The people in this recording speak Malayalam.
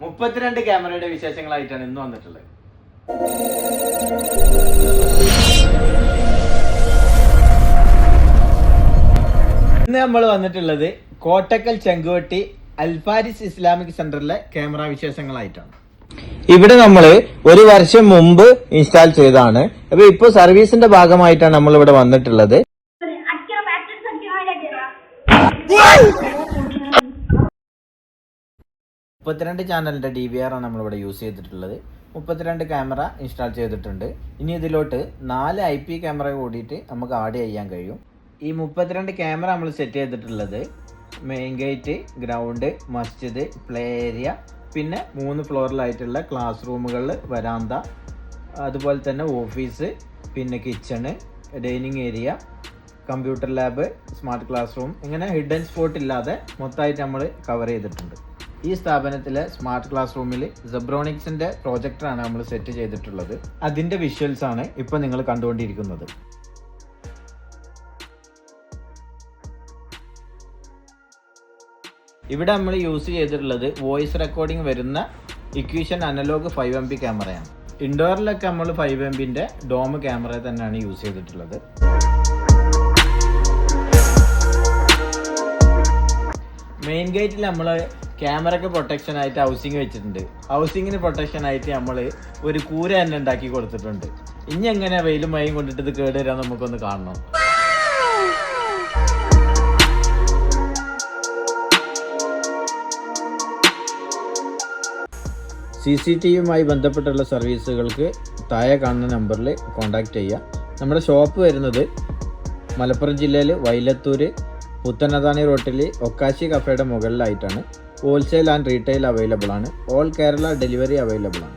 മുപ്പത്തിരണ്ട് ക്യാമറയുടെ വിശേഷങ്ങളായിട്ടാണ് ഇന്ന് വന്നിട്ടുള്ളത്. ഇന്ന് നമ്മൾ വന്നിട്ടുള്ളത് കോട്ടക്കൽ ചെങ്കുവട്ടി അൽഫാരിസ് ഇസ്ലാമിക് സെന്ററിലെ ക്യാമറ വിശേഷങ്ങളായിട്ടാണ്. ഇവിടെ നമ്മൾ ഒരു വർഷം മുമ്പ് ഇൻസ്റ്റാൾ ചെയ്തതാണ്. അപ്പൊ ഇപ്പൊ സർവീസിന്റെ ഭാഗമായിട്ടാണ് നമ്മൾ ഇവിടെ വന്നിട്ടുള്ളത് മുപ്പത്തിരണ്ട് ചാനലിന്റെ ഡി വി ആർ ആണ് നമ്മളിവിടെ യൂസ് ചെയ്തിട്ടുള്ളത്. മുപ്പത്തിരണ്ട് ക്യാമറ ഇൻസ്റ്റാൾ ചെയ്തിട്ടുണ്ട്. ഇനി ഇതിലോട്ട് നാല് ഐ പി ക്യാമറ കൂടിയിട്ട് നമുക്ക് ആഡ് ചെയ്യാൻ കഴിയും. ഈ മുപ്പത്തിരണ്ട് ക്യാമറ നമ്മൾ സെറ്റ് ചെയ്തിട്ടുള്ളത് മെയിൻ ഗേറ്റ് ഗ്രൗണ്ട് മസ്ജിദ് പ്ലേ ഏരിയ പിന്നെ മൂന്ന് ഫ്ലോറിലായിട്ടുള്ള ക്ലാസ് റൂമുകളിൽ വരാന്ത അതുപോലെ തന്നെ ഓഫീസ് പിന്നെ kitchen dining area computer lab smart class room ഇങ്ങനെ ഹിഡൻ സ്പോട്ട് ഇല്ലാതെ മൊത്തമായിട്ട് നമ്മൾ കവർ ചെയ്തിട്ടുണ്ട്. ഈ സ്ഥാപനത്തിലെ സ്മാർട്ട് ക്ലാസ് റൂമിൽ സെബ്രോണിക്സിന്റെ പ്രോജക്ടറാണ് നമ്മൾ സെറ്റ് ചെയ്തിട്ടുള്ളത്. അതിന്റെ വിഷ്വൽസ് ആണ് ഇപ്പൊ നിങ്ങൾ കണ്ടുകൊണ്ടിരിക്കുന്നത്. ഇവിടെ നമ്മൾ യൂസ് ചെയ്തിട്ടുള്ളത് വോയിസ് റെക്കോർഡിംഗ് വരുന്ന equation analog five M P ക്യാമറയാണ് ഇൻഡോറിലൊക്കെ നമ്മൾ ഫൈവ് എം പിന്റെ ഡോം ക്യാമറ തന്നെയാണ് യൂസ് ചെയ്തിട്ടുള്ളത്. മെയിൻ ഗേറ്റിൽ നമ്മൾ ക്യാമറയ്ക്ക് പ്രൊട്ടക്ഷൻ ആയിട്ട് ഹൗസിംഗ് വെച്ചിട്ടുണ്ട്. ഹൗസിങ്ങിന് പ്രൊട്ടക്ഷൻ ആയിട്ട് നമ്മൾ ഒരു കൂര തന്നെ ഉണ്ടാക്കി കൊടുത്തിട്ടുണ്ട്. ഇനി എങ്ങനെ വെയിലും മഴയും കൊണ്ടിട്ട് ഇത് കേട് വരാൻ നമുക്കൊന്ന് കാണണം. സി സി ടി വിയുമായി ബന്ധപ്പെട്ടുള്ള സർവീസുകൾക്ക് താഴെ കാണുന്ന നമ്പറിൽ കോൺടാക്റ്റ് ചെയ്യുക. നമ്മുടെ ഷോപ്പ് വരുന്നത് മലപ്പുറം ജില്ലയിൽ വൈലത്തൂർ പുത്തനതാണി റോട്ടിൽ ഒക്കാശി കഫേയുടെ മുകളിലായിട്ടാണ്. ഹോൾസെയിൽ ആൻഡ് റീറ്റെയിൽ അവൈലബിൾ ആണ് ഓൾ കേരള ഡെലിവറി അവൈലബിൾ ആണ്.